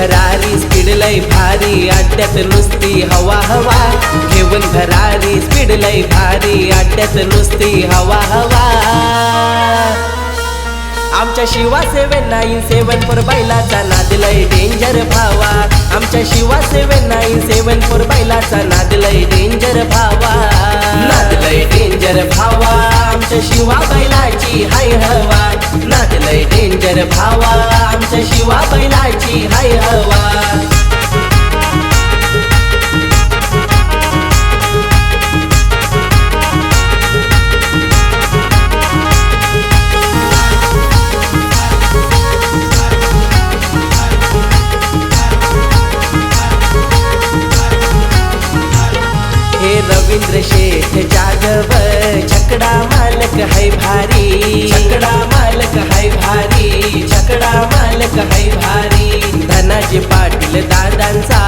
भरारी स्पीड लय भारी अड्ड्यात नुसती हवा हवा. घेऊन भरारी स्पीड लय भारी अड्ड्यात नुसती हवा हवा. आमच्या Shiva seven nine seven four बैलाचा नाद लय डेंजर भावा. आमच्या Shiva seven nine seven four बैलाचा नाद लय डेंजर भावा. नाद लय डेंजर भावा. आमच्या शिवा बैलाची हाय हवा. डेंजर भावा आमच्या शिवा बैलाची हाय हवा. हे रवींद्र शेठ जाधव छकडा मालक है भारी. भारी मालक काही भारी. धनाजी पाटील दादांचा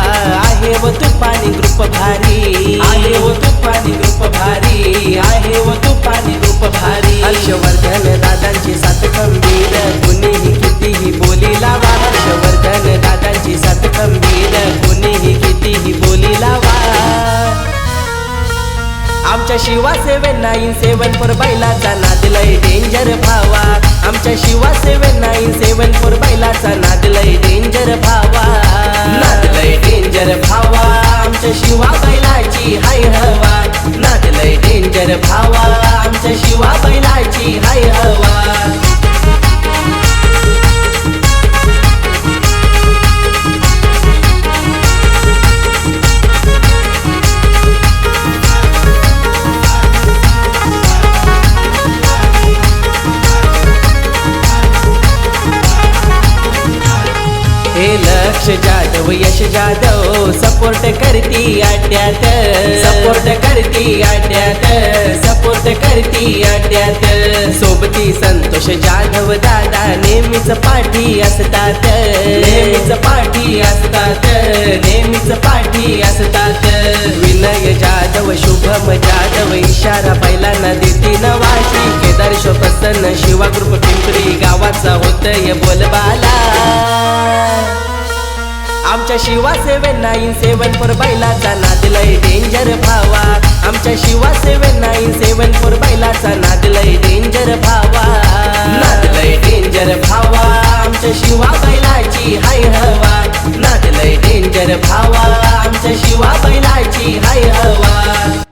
आहे व तुपानी ग्रुप भारी. आहे व तुपानी ग्रुप भारी. आहे व तुपानी ग्रुप भारी. हर्षवर्धन दादांची सात खंबीर. कुणीही कितीही बोली लावा. हर्षवर्धन दादांची सात खंबीर. कुणीही कितीही बोली लावा. आमच्या शिवा सेवन नाईन सेवन पर बैलाचा नाद लय डेंजर भाव माझ्या Shiva seven nine seven four बैलाचा नादलय डेंजर भावा. नादलय डेंजर भावा. आमच्या शिवा बैलाची हाय हवा. नादलय डेंजर भावा. लक्ष जाधव यश जाधव. सपोर्ट करती अड्ड्यात. सपोर्ट करती अड्ड्यात. सपोर्ट करती अड्ड्यात. सोबती संतोष जाधव दादा नेहमीच पाठी असतात. नेहमीच पाठी असतात. नेहमीच पाठी असतात. विनय जाधव शुभम जाधव इशारा पहिल्यांदा देती नवाशी केदार प्रसन्न शिवा ग्रुप पिंपरी गावाचा होतय बोलबाला. आमच्या Shiva seven nine seven four बैलाचा नाद लय डेंजर भावा. आमच्या Shiva seven nine seven four बैलाचा नाद लय डेंजर भावा. नाद लय डेंजर भावा. आमच्या शिवा बैलाची हाय हवा. नाद लय डेंजर भावा. आमच्या शिवा बैलाची हाय हवा.